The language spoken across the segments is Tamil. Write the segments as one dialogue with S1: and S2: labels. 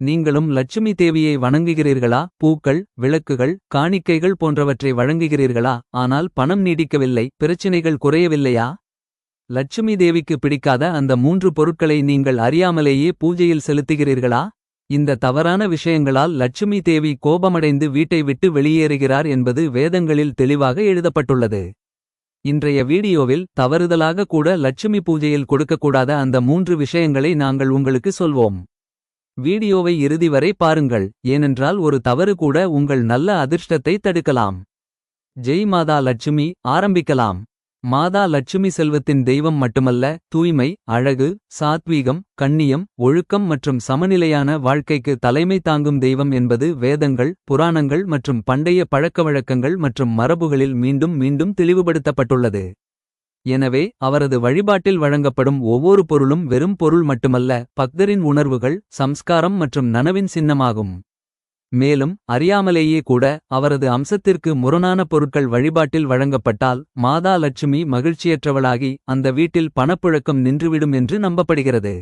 S1: நீங்களும் லட்சுமி தேவியை வணங்குகிறீர்களா? பூக்கள் விளக்குகள் காணிக்கைகள் போன்றவற்றை வழங்குகிறீர்களா? ஆனால் பணம் நீடிக்கவில்லை பிரச்சினைகள் குறையவில்லையா? லட்சுமி தேவிக்கு பிடிக்காத அந்த மூன்று பொருட்களை நீங்கள் அறியாமலேயே பூஜையில் செலுத்துகிறீர்களா? இந்த தவறான விஷயங்களால் லட்சுமி தேவி கோபமடைந்து வீட்டை விட்டு வெளியேறுகிறார் என்பது வேதங்களில் தெளிவாக எழுதப்பட்டுள்ளது. இன்றைய வீடியோவில் தவறுதலாக கூட லட்சுமி பூஜையில் கொடுக்கக்கூடாத அந்த மூன்று விஷயங்களை நாங்கள் உங்களுக்கு சொல்வோம். வீடியோவை இறுதி வரை பாருங்கள். ஏனென்றால் ஒரு தவறு கூட உங்கள் நல்ல அதிர்ஷ்டத்தை தடுக்கலாம். ஜெய் மாதா லட்சுமி ஆரம்பிக்கலாம். மாதா லட்சுமி செல்வத்தின் தெய்வம் மட்டுமல்ல தூய்மை அழகு சாத்வீகம் கண்ணியம் ஒழுக்கம் மற்றும் சமநிலையான வாழ்க்கைக்கு தலைமை தாங்கும் தெய்வம் என்பது வேதங்கள் புராணங்கள் மற்றும் பண்டைய பழக்கவழக்கங்கள் மற்றும் மரபுகளில் மீண்டும் மீண்டும் தெளிவுபடுத்தப்பட்டுள்ளது. எனவே அவரது வழிபாட்டில் வழங்கப்படும் ஒவ்வொரு பொருளும் வெறும் பொருள் மட்டுமல்ல பக்தரின் உணர்வுகள் சம்ஸ்காரம் மற்றும் நனவின் சின்னமாகும். மேலும் அறியாமலேயே கூட அவரது அம்சத்திற்கு முரணான பொருட்கள் வழிபாட்டில் வழங்கப்பட்டால் மாதா லட்சுமி மகிழ்ச்சியற்றவளாகி அந்த வீட்டில் பணப்புழக்கம் நின்றுவிடும் என்று நம்பப்படுகிறது.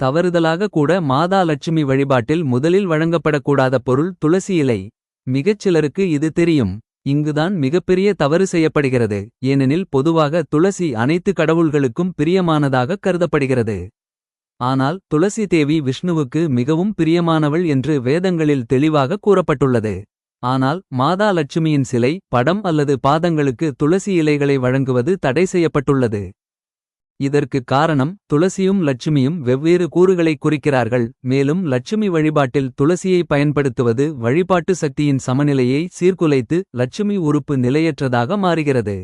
S1: தவறுதலாக கூட மாதா லட்சுமி வழிபாட்டில் முதலில் வழங்கப்படக்கூடாத பொருள் துளசி இலை. மிகச் சிலருக்கு இது தெரியும். இங்குதான் மிகப்பெரிய தவறு செய்யப்படுகிறது. ஏனெனில் பொதுவாக துளசி அனைத்து கடவுள்களுக்கும் பிரியமானதாக கருதப்படுகிறது. ஆனால் துளசி தேவி விஷ்ணுவுக்கு மிகவும் பிரியமானவள் என்று வேதங்களில் தெளிவாக கூறப்பட்டுள்ளது. ஆனால் மாதா லட்சுமியின் சிலை படம் அல்லது பாதங்களுக்கு துளசி இலைகளை வழங்குவது தடை செய்யப்பட்டுள்ளது. இதற்கு காரணம் துளசியும் லட்சுமியும் வெவ்வேறு கூறுகளை குறிக்கிறார்கள் மேலும் லட்சுமி வழிபாட்டில் துளசியை பயன்படுத்துவது வழிபாட்டு சக்தியின் சமநிலையை சீர்குலைத்து லட்சுமி உறுப்பு நிலையற்றதாக மாறுகிறது.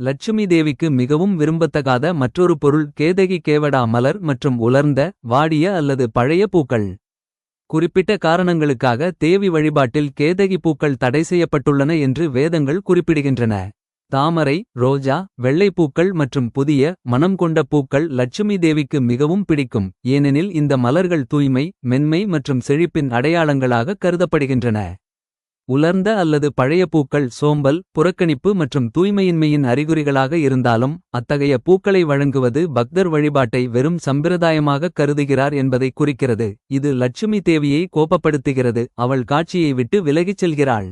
S1: லட்சுமி தேவிக்கு மிகவும் விரும்பத்தகாத மற்றொரு பொருள் கேதகி கேவடா மலர் மற்றும் உலர்ந்த வாடிய அல்லது பழைய பூக்கள். குறிப்பிட்ட காரணங்களுக்காக தேவி வழிபாட்டில் கேதகி பூக்கள் தடை செய்யப்பட்டுள்ளன என்று வேதங்கள் குறிப்பிடுகின்றன. தாமரை ரோஜா வெள்ளைப்பூக்கள் மற்றும் புதிய மனம் கொண்ட பூக்கள் லட்சுமி தேவிக்கு மிகவும் பிடிக்கும். ஏனெனில் இந்த மலர்கள் தூய்மை மென்மை மற்றும் செழிப்பின் அடையாளங்களாக கருதப்படுகின்றன. உலர்ந்த அல்லது பழைய பூக்கள் சோம்பல் புறக்கணிப்பு மற்றும் தூய்மையின்மையின் அறிகுறிகளாக இருந்தாலும் அத்தகைய பூக்களை வழங்குவது பக்தர் வழிபாட்டை வெறும் சம்பிரதாயமாக கருதுகிறார் என்பதை குறிக்கிறது. இது லட்சுமி தேவியை கோபப்படுத்துகிறது. அவள் காட்சியை விட்டு விலகிச் செல்கிறாள்.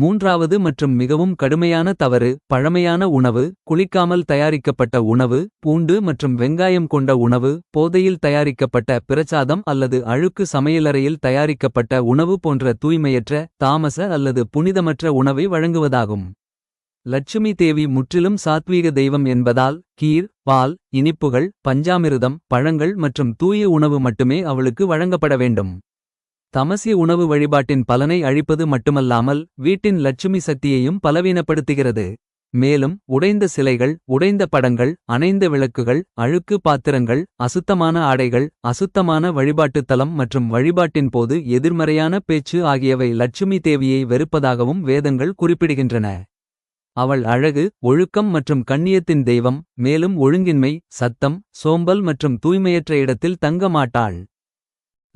S1: மூன்றாவது மற்றும் மிகவும் கடுமையான தவறு பழமையான உணவு குளிக்காமல் தயாரிக்கப்பட்ட உணவு பூண்டு மற்றும் வெங்காயம் கொண்ட உணவு போதையில் தயாரிக்கப்பட்ட பிரச்சாதம் அல்லது அழுக்கு சமையலறையில் தயாரிக்கப்பட்ட உணவு போன்ற தூய்மையற்ற தாமச அல்லது புனிதமற்ற உணவை வழங்குவதாகும். லட்சுமி தேவி முற்றிலும் சாத்வீக தெய்வம் என்பதால் கீர் பால் இனிப்புகள் பஞ்சாமிருதம் பழங்கள் மற்றும் தூய உணவு மட்டுமே அவளுக்கு வழங்கப்பட வேண்டும். தமசிய உணவு வழிபாட்டின் பலனை அழிப்பது மட்டுமல்லாமல் வீட்டின் லட்சுமி சக்தியையும் பலவீனப்படுத்துகிறது. மேலும் உடைந்த சிலைகள் உடைந்த படங்கள் அணைந்த விளக்குகள் அழுக்கு பாத்திரங்கள் அசுத்தமான ஆடைகள் அசுத்தமான வழிபாட்டுத் தலம் மற்றும் வழிபாட்டின் போது எதிர்மறையான பேச்சு ஆகியவை லட்சுமி தேவியை வெறுப்பதாகவும் வேதங்கள் குறிப்பிடுகின்றன. அவள் அழகு ஒழுக்கம் மற்றும் கண்ணியத்தின் தெய்வம் மேலும் ஒழுங்கின்மை சத்தம் சோம்பல் மற்றும் தூய்மையற்ற இடத்தில் தங்க மாட்டாள்.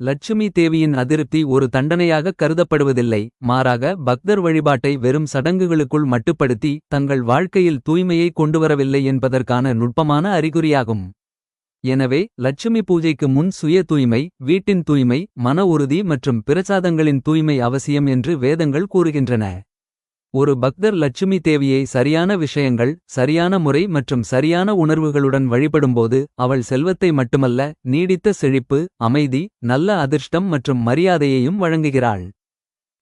S1: லட்சுமி தேவியின் அதிருப்தி ஒரு தண்டனையாக கருதப்படுவதில்லை. மாறாக பக்தர் வழிபாட்டை வெறும் சடங்குகளுக்குள் மட்டுப்படுத்தி தங்கள் வாழ்க்கையில் தூய்மையை கொண்டுவரவில்லை என்பதற்கான நுட்பமான அறிகுறியாகும். எனவே லட்சுமி பூஜைக்கு முன் சுய தூய்மை வீட்டின் தூய்மை மன உறுதி மற்றும் பிரசாதங்களின் தூய்மை அவசியம் என்று வேதங்கள் கூறுகின்றன. ஒரு பக்தர் லட்சுமி தேவியை சரியான விஷயங்கள் சரியான முறை மற்றும் சரியான உணர்வுகளுடன் வழிபடும்போது அவள் செல்வத்தை மட்டுமல்ல நீடித்த செழிப்பு அமைதி நல்ல அதிர்ஷ்டம் மற்றும் மரியாதையையும் வழங்குகிறாள்.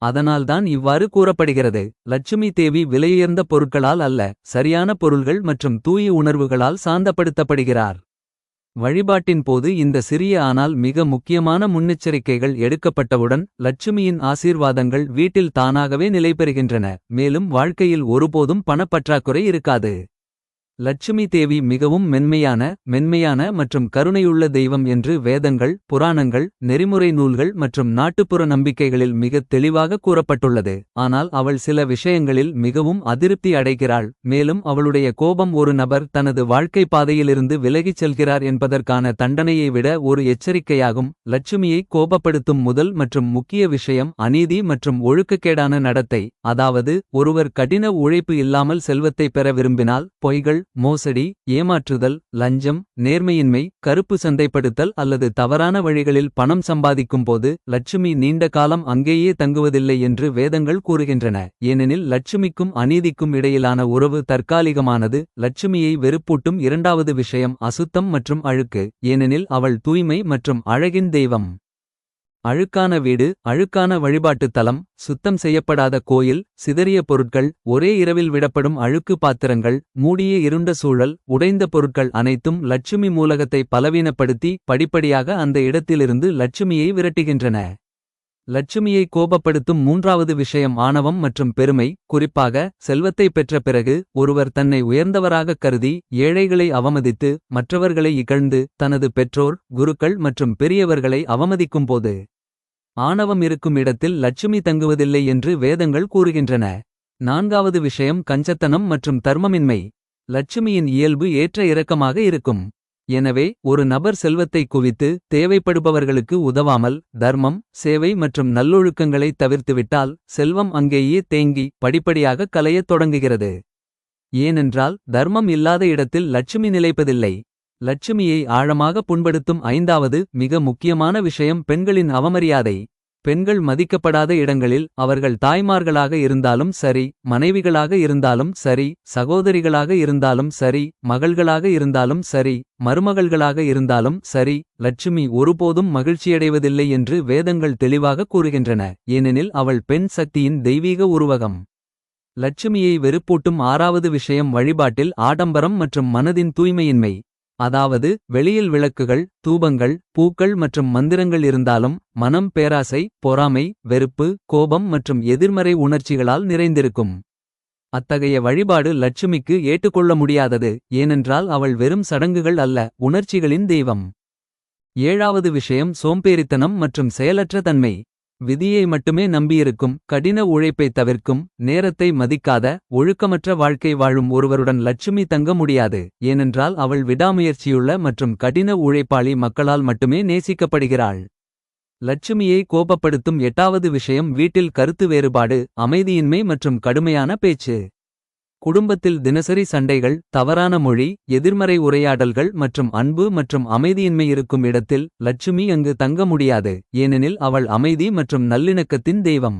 S1: அதனால்தான் இவ்வாறு கூறப்படுகிறது. லட்சுமி தேவி விலையுயர்ந்த பொருட்களால் அல்ல சரியான பொருள்கள் மற்றும் தூய உணர்வுகளால் சாந்தப்படுத்தப்படுகிறார். வழிபாட்டின் போது இந்த சிறிய ஆனால் மிக முக்கியமான முன்னெச்சரிக்கைகள் எடுக்கப்பட்டவுடன் லட்சுமியின் ஆசீர்வாதங்கள் வீட்டில் தானாகவே நிலைபெறுகின்றன மேலும் வாழ்க்கையில் ஒருபோதும் பணப்பற்றாக்குறை இருக்காது. லட்சுமி தேவி மிகவும் மென்மையான மென்மையான மற்றும் கருணையுள்ள தெய்வம் என்று வேதங்கள் புராணங்கள் நெறிமுறை நூல்கள் மற்றும் நாட்டுப்புற நம்பிக்கைகளில் மிகத் தெளிவாக கூறப்பட்டுள்ளது. ஆனால் அவள் சில விஷயங்களில் மிகவும் அதிருப்தி அடைகிறாள். மேலும் அவளுடைய கோபம் ஒரு நபர் தனது வாழ்க்கை பாதையிலிருந்து விலகிச் செல்கிறார் என்பதற்கான தண்டனையை விட ஒரு எச்சரிக்கையாகும். லட்சுமியை கோபப்படுத்தும் முதல் மற்றும் முக்கிய விஷயம் அநீதி மற்றும் ஒழுக்கக்கேடான நடத்தை. அதாவது ஒருவர் கடின உழைப்பு இல்லாமல் செல்வத்தை பெற விரும்பினால் பொய்கள் மோசடி ஏமாற்றுதல் லஞ்சம் நேர்மையின்மை கருப்பு சந்தைப்படுத்தல் அல்லது தவறான வழிகளில் பணம் சம்பாதிக்கும் போது லட்சுமி நீண்ட காலம் அங்கேயே தங்குவதில்லை என்று வேதங்கள் கூறுகின்றன. ஏனெனில் லட்சுமிக்கும் அநீதிக்கும் இடையிலான உறவு தற்காலிகமானது லட்சுமியை வெறுப்பூட்டும் இரண்டாவது விஷயம் அசுத்தம் மற்றும் அழுக்கு. ஏனெனில் அவள் தூய்மை மற்றும் அழகின் தெய்வம். அழுக்கான வீடு அழுக்கான வழிபாட்டுத் தலம் சுத்தம் செய்யப்படாத கோயில் சிதறிய பொருட்கள் ஒரே இரவில் விடப்படும் அழுக்கு பாத்திரங்கள் மூடிய இருண்ட சூழல் உடைந்த பொருட்கள் அனைத்தும் லட்சுமி மூலகத்தை பலவீனப்படுத்தி படிப்படியாக அந்த இடத்திலிருந்து லட்சுமியை விரட்டுகின்றன. லட்சுமியை கோபப்படுத்தும் மூன்றாவது விஷயம் ஆணவம் மற்றும் பெருமை. குறிப்பாக செல்வத்தை பெற்ற பிறகு ஒருவர் தன்னை உயர்ந்தவராகக் கருதி ஏழைகளை அவமதித்து மற்றவர்களை இகழ்ந்து தனது பெற்றோர் குருக்கள் மற்றும் பெரியவர்களை அவமதிக்கும் போது ஆணவம் இருக்கும் இடத்தில் லட்சுமி தங்குவதில்லை என்று வேதங்கள் கூறுகின்றன. நான்காவது விஷயம் கஞ்சத்தனம் மற்றும் தர்மமின்மை. லட்சுமியின் இயல்பு ஏற்ற இறக்கமாக இருக்கும். எனவே ஒரு நபர் செல்வத்தை குவித்து தேவைப்படுபவர்களுக்கு உதவாமல் தர்மம் சேவை மற்றும் நல்லொழுக்கங்களை தவிர்த்துவிட்டால் செல்வம் அங்கேயே தேங்கி படிப்படியாக கலையத் தொடங்குகிறது. ஏனென்றால் தர்மம் இல்லாத இடத்தில் லட்சுமி நிலைப்பதில்லை. லட்சுமியை ஆழமாக புண்படுத்தும் ஐந்தாவது மிக முக்கியமான விஷயம் பெண்களின் அவமரியாதை. பெண்கள் மதிக்கப்படாத இடங்களில் அவர்கள் தாய்மார்களாக இருந்தாலும் சரி மனைவிகளாக இருந்தாலும் சரி சகோதரிகளாக இருந்தாலும் சரி மகள்களாக இருந்தாலும் சரி மருமகள்களாக இருந்தாலும் சரி லட்சுமி ஒருபோதும் மகிழ்ச்சியடைவதில்லை என்று வேதங்கள் தெளிவாக கூறுகின்றன. ஏனெனில் அவள் பெண் சக்தியின் தெய்வீக உருவகம். லட்சுமியை வெறுப்பூட்டும் ஆறாவது விஷயம் வழிபாட்டில் ஆடம்பரம் மற்றும் மனதின் தூய்மையின்மை. அதாவது வெளியில் விளக்குகள் தூபங்கள் பூக்கள் மற்றும் மந்திரங்கள் இருந்தாலும் மனம் பேராசை பொறாமை வெறுப்பு கோபம் மற்றும் எதிர்மறை உணர்ச்சிகளால் நிறைந்திருக்கும். அத்தகைய வழிபாடு லட்சுமிக்கு ஏற்றுக்கொள்ள முடியாதது ஏனென்றால் அவள் வெறும் சடங்குகள் அல்ல உணர்ச்சிகளின் தெய்வம். ஏழாவது விஷயம் சோம்பேறித்தனம் மற்றும் செயலற்ற தன்மை. விதியை மட்டுமே நம்பியிருக்கும் கடின உழைப்பை தவிர்க்கும் நேரத்தை மதிக்காத ஒழுக்கமற்ற வாழ்க்கை வாழும் ஒருவருடன் லட்சுமி தங்க முடியாது. ஏனென்றால் அவள் விடாமுயற்சியுள்ள மற்றும் கடின உழைப்பாளி மக்களால் மட்டுமே நேசிக்கப்படுகிறாள். லட்சுமியை கோபப்படுத்தும் எட்டாவது விஷயம் வீட்டில் கருத்து வேறுபாடு அமைதியின்மை மற்றும் கடுமையான பேச்சு. குடும்பத்தில் தினசரி சண்டைகள் தவறான மொழி எதிர்மறை உரையாடல்கள் மற்றும் அன்பு மற்றும் அமைதியின்மை இருக்கும் இடத்தில் லட்சுமி அங்கு தங்க முடியாது ஏனெனில் அவள் அமைதி மற்றும் நல்லிணக்கத்தின் தெய்வம்.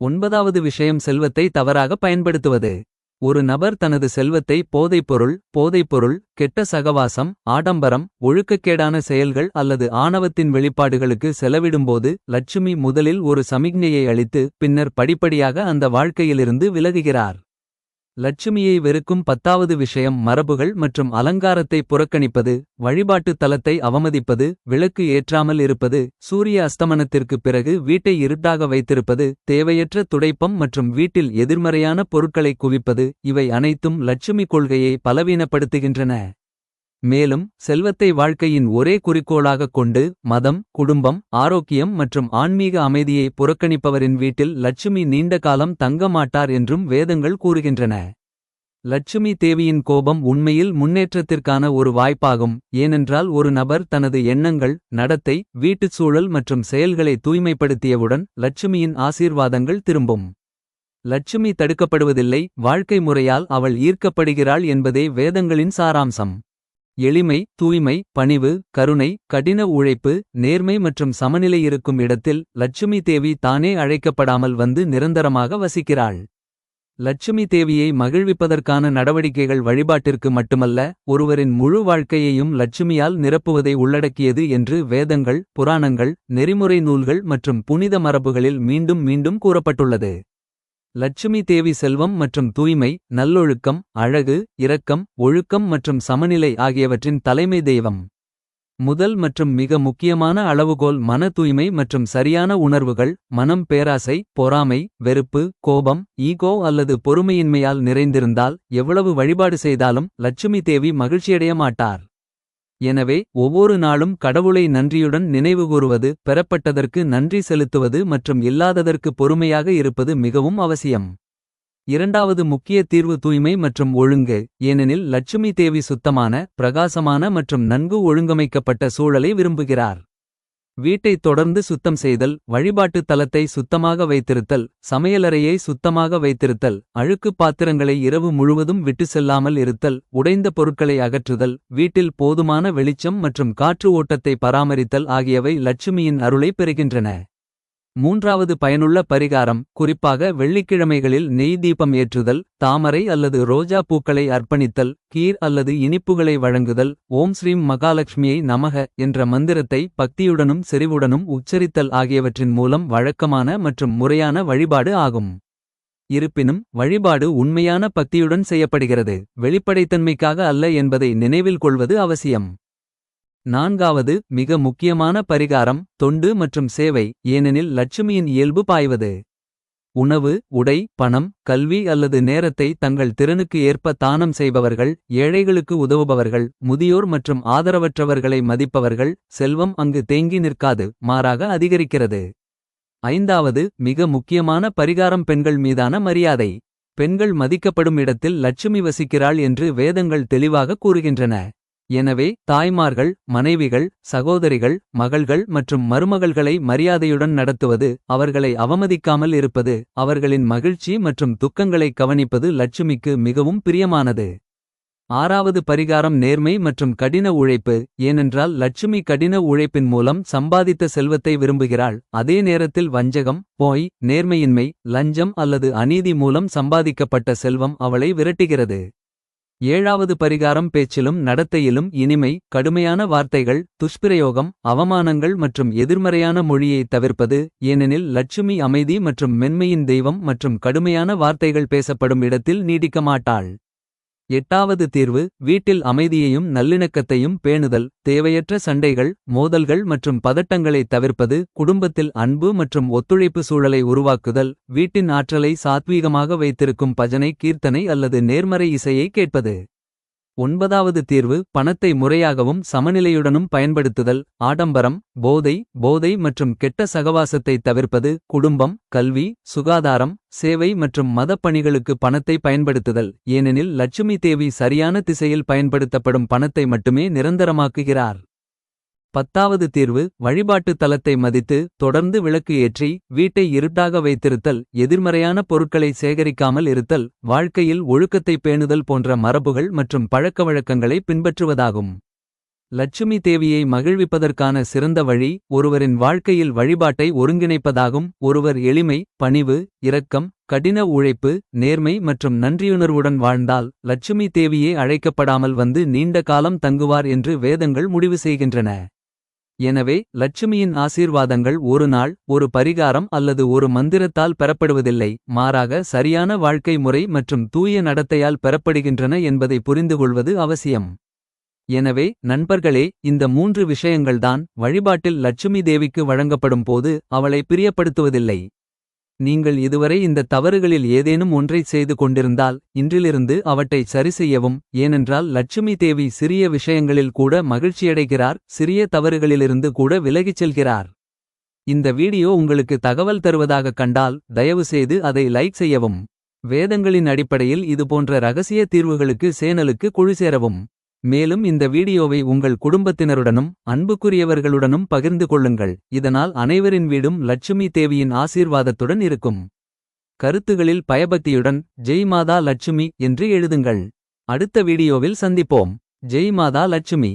S1: ஒன்பதாவது விஷயம் செல்வத்தை தவறாக பயன்படுத்துவது. ஒரு நபர் தனது செல்வத்தை போதைப்பொருள் போதைப்பொருள் கெட்ட சகவாசம் ஆடம்பரம் ஒழுக்கக்கேடான செயல்கள் அல்லது ஆணவத்தின் வெளிப்பாடுகளுக்கு செலவிடும்போது லட்சுமி முதலில் ஒரு சமிக்ஞையை அளித்து பின்னர் படிப்படியாக அந்த வாழ்க்கையிலிருந்து விலகுகிறார். லட்சுமியை வெறுக்கும் பத்தாவது விஷயம் மரபுகள் மற்றும் அலங்காரத்தை புறக்கணிப்பது வழிபாட்டுத் தலத்தை அவமதிப்பது விளக்கு ஏற்றாமல் இருப்பது சூரிய அஸ்தமனத்திற்குப் பிறகு வீட்டை இருட்டாக வைத்திருப்பது தேவையற்ற துடைப்பம் மற்றும் வீட்டில் எதிர்மறையான பொருட்களை குவிப்பது இவை அனைத்தும் லட்சுமி கொள்கையை பலவீனப்படுத்துகின்றன. மேலும் செல்வத்தை வாழ்க்கையின் ஒரே குறிக்கோளாகக் கொண்டு மதம் குடும்பம் ஆரோக்கியம் மற்றும் ஆன்மீக அமைதியை புறக்கணிப்பவரின் வீட்டில் லட்சுமி நீண்ட காலம் தங்க மாட்டார் என்றும் வேதங்கள் கூறுகின்றன. லட்சுமி தேவியின் கோபம் உண்மையில் முன்னேற்றத்திற்கான ஒரு வாய்ப்பாகும் ஏனென்றால் ஒரு நபர் தனது எண்ணங்கள் நடத்தை வீட்டுச் சூழல் மற்றும் செயல்களை தூய்மைப்படுத்தியவுடன் லட்சுமியின் ஆசீர்வாதங்கள் திரும்பும். லட்சுமி தடுக்கப்படுவதில்லை வாழ்க்கை முறையால் அவள் ஈர்க்கப்படுகிறாள் என்பதே வேதங்களின் சாராம்சம். எளிமை தூய்மை பணிவு கருணை கடின உழைப்பு நேர்மை மற்றும் சமநிலை இருக்கும் இடத்தில் லட்சுமி தேவி தானே அழைக்கப்படாமல் வந்து நிரந்தரமாக வசிக்கிறாள். லட்சுமி தேவியை மகிழ்விப்பதற்கான நடவடிக்கைகள் வழிபாட்டிற்கு மட்டுமல்ல ஒருவரின் முழு வாழ்க்கையையும் லட்சுமியால் நிரப்புவதை உள்ளடக்கியது என்று வேதங்கள் புராணங்கள் நெறிமுறை நூல்கள் மற்றும் புனித மரபுகளில் மீண்டும் மீண்டும் கூறப்பட்டுள்ளது. லட்சுமி தேவி செல்வம் மற்றும் தூய்மை நல்லொழுக்கம் அழகு இரக்கம் ஒழுக்கம் மற்றும் சமநிலை ஆகியவற்றின் தலைமை தெய்வம். முதல் மற்றும் மிக முக்கியமான அளவுகோல் மன தூய்மை மற்றும் சரியான உணர்வுகள் மனம் பேராசை பொறாமை வெறுப்பு கோபம் ஈகோ அல்லது பொறுமையின்மையால் நிறைந்திருந்தால் எவ்வளவு வழிபாடு செய்தாலும் லட்சுமி தேவி மகிழ்ச்சியடைய மாட்டார். எனவே ஒவ்வொரு நாளும் கடவுளை நன்றியுடன் நினைவுகூருவது பெறப்பட்டதற்கு நன்றி செலுத்துவது மற்றும் இல்லாததற்கு பொறுமையாக இருப்பது மிகவும் அவசியம். இரண்டாவது முக்கிய தீர்வு தூய்மை மற்றும் ஒழுங்கு. ஏனெனில் லட்சுமி தேவி சுத்தமான பிரகாசமான மற்றும் நன்கு ஒழுங்கமைக்கப்பட்ட சூழலை விரும்புகிறார். வீட்டை தொடர்ந்து சுத்தம் செய்தல் வழிபாட்டு தலத்தை சுத்தமாக வைத்திருத்தல் சமையலறையை சுத்தமாக வைத்திருத்தல் அழுக்கு பாத்திரங்களை இரவு முழுவதும் விட்டு செல்லாமல் இருத்தல் உடைந்த பொருட்களை அகற்றுதல் வீட்டில் போதுமான வெளிச்சம் மற்றும் காற்று ஓட்டத்தை பராமரித்தல் ஆகியவை லட்சுமியின் அருளை பெறுகின்றன. மூன்றாவது பயனுள்ள பரிகாரம் குறிப்பாக வெள்ளிக்கிழமைகளில் நெய் தீபம் ஏற்றுதல் தாமரை அல்லது ரோஜா பூக்களை அர்ப்பணித்தல் கீர் அல்லது இனிப்புகளை வழங்குதல் ஓம் ஸ்ரீம் மகாலட்சுமியை நமக என்ற மந்திரத்தை பக்தியுடனும் செறிவுடனும் உச்சரித்தல் ஆகியவற்றின் மூலம் வழக்கமான மற்றும் முறையான வழிபாடு ஆகும். இருப்பினும் வழிபாடு உண்மையான பக்தியுடன் செய்யப்படுகிறது வெளிப்படைத்தன்மைக்காக அல்ல என்பதை நினைவில் கொள்வது அவசியம். நான்காவது மிக முக்கியமான பரிகாரம் தொண்டு மற்றும் சேவை ஏனெனில் லட்சுமியின் இயல்பு பாய்வது. உணவு உடை பணம் கல்வி அல்லது நேரத்தை தங்கள் திறனுக்கு ஏற்ப தானம் செய்பவர்கள் ஏழைகளுக்கு உதவுபவர்கள் முதியோர் மற்றும் ஆதரவற்றவர்களை மதிப்பவர்கள் செல்வம் அங்கு தேங்கி நிற்காது மாறாக அதிகரிக்கிறது. ஐந்தாவது மிக முக்கியமான பரிகாரம் பெண்கள் மீதான மரியாதை. பெண்கள் மதிக்கப்படும் இடத்தில் லட்சுமி வசிக்கிறாள் என்று வேதங்கள் தெளிவாக கூறுகின்றன. எனவே தாய்மார்கள் மனைவிகள் சகோதரிகள் மகள்கள் மற்றும் மருமகள்களை மரியாதையுடன் நடத்துவது அவர்களை அவமதிக்காமல் இருப்பது அவர்களின் மகிழ்ச்சி மற்றும் துக்கங்களை கவனிப்பது லட்சுமிக்கு மிகவும் பிரியமானது. ஆறாவது பரிகாரம் நேர்மை மற்றும் கடின உழைப்பு. ஏனென்றால் லட்சுமி கடின உழைப்பின் மூலம் சம்பாதித்த செல்வத்தை விரும்புகிறாள். அதே நேரத்தில் வஞ்சகம் போய் நேர்மையின்மை லஞ்சம் அல்லது அநீதி மூலம் சம்பாதிக்கப்பட்ட செல்வம் அவளை விரட்டுகிறது. ஏழாவது பரிகாரம் பேச்சிலும் நடத்தையிலும் இனிமை கடுமையான வார்த்தைகள் துஷ்பிரயோகம் அவமானங்கள் மற்றும் எதிர்மறையான மொழியை தவிர்ப்பது ஏனெனில் லட்சுமி அமைதி மற்றும் மென்மையின் தெய்வம் மற்றும் கடுமையான வார்த்தைகள் பேசப்படும் இடத்தில் நீடிக்க மாட்டாள் எட்டாவது தீர்வு வீட்டில் அமைதியையும் நல்லிணக்கத்தையும் பேணுதல் தேவையற்ற சண்டைகள் மோதல்கள் மற்றும் பதட்டங்களை தவிர்ப்பது குடும்பத்தில் அன்பு மற்றும் ஒத்துழைப்பு சூழலை உருவாக்குதல் வீட்டின் ஆற்றலை சாத்வீகமாக வைத்திருக்கும் பஜனை கீர்த்தனை அல்லது நேர்மறை இசையை கேட்பது. ஒன்பதாவது தீர்வு பணத்தை முறையாகவும் சமநிலையுடனும் பயன்படுத்துதல் ஆடம்பரம் போதை போதை மற்றும் கெட்ட சகவாசத்தை தவிர்ப்பது குடும்பம் கல்வி சுகாதாரம் சேவை மற்றும் மதப் பணிகளுக்கு பணத்தை பயன்படுத்துதல். ஏனெனில் லட்சுமி தேவி சரியான திசையில் பயன்படுத்தப்படும் பணத்தை மட்டுமே நிரந்தரமாக்குகிறார். பத்தாவது தீர்வு வழிபாட்டு தலத்தை மதித்து தொடர்ந்து விளக்கு ஏற்றி வீட்டை இருட்டாக வைத்திருத்தல் எதிர்மறையான பொருட்களை சேகரிக்காமல் இருத்தல் வாழ்க்கையில் ஒழுக்கத்தை பேணுதல் போன்ற மரபுகள் மற்றும் பழக்கவழக்கங்களை பின்பற்றுவதாகும். லட்சுமி தேவியை மகிழ்விப்பதற்கான சிறந்த வழி ஒருவரின் வாழ்க்கையில் வழிபாட்டை ஒருங்கிணைப்பதாகும் ஒருவர் எளிமை பணிவு இரக்கம் கடின உழைப்பு நேர்மை மற்றும் நன்றியுணர்வுடன் வாழ்ந்தால் லட்சுமி தேவியே அழைக்கப்படாமல் வந்து நீண்ட காலம் தங்குவார் என்று வேதங்கள் முடிவு செய்கின்றன. எனவே லட்சுமியின் ஆசீர்வாதங்கள் ஒரு நாள் ஒரு பரிகாரம் அல்லது ஒரு மந்திரத்தால் பெறப்படுவதில்லை மாறாக சரியான வாழ்க்கை முறை மற்றும் தூய நடத்தையால் பெறப்படுகின்றன என்பதை புரிந்துகொள்வது அவசியம். எனவே நண்பர்களே இந்த மூன்று விஷயங்கள்தான் வழிபாட்டில் லட்சுமி தேவிக்கு வழங்கப்படும் போது அவளை பிரியப்படுத்துவதில்லை. நீங்கள் இதுவரை இந்த தவறுகளில் ஏதேனும் ஒன்றைச் செய்து கொண்டிருந்தால் இன்றிலிருந்து அவற்றை சரிசெய்யவும் ஏனென்றால் லட்சுமி தேவி சிறிய விஷயங்களில் கூட மகிழ்ச்சியடைகிறார் சிறிய தவறுகளிலிருந்து கூட விலகிச் செல்கிறார். இந்த வீடியோ உங்களுக்கு தகவல் தருவதாக கண்டால் தயவுசெய்து அதை லைக் செய்யவும். வேதங்களின் அடிப்படையில் இதுபோன்ற ரகசிய தீர்வுகளுக்கு சேனலுக்கு குழு சேரவும். மேலும் இந்த வீடியோவை உங்கள் குடும்பத்தினருடனும் அன்புக்குரியவர்களுடனும் பகிர்ந்து கொள்ளுங்கள். இதனால் அனைவரின் வீடும் லட்சுமி தேவியின் ஆசீர்வாதத்துடன் இருக்கும். கருத்துகளில் பயபக்தியுடன் ஜெய் மாதா லட்சுமி என்று எழுதுங்கள். அடுத்த வீடியோவில் சந்திப்போம். ஜெய் மாதா லட்சுமி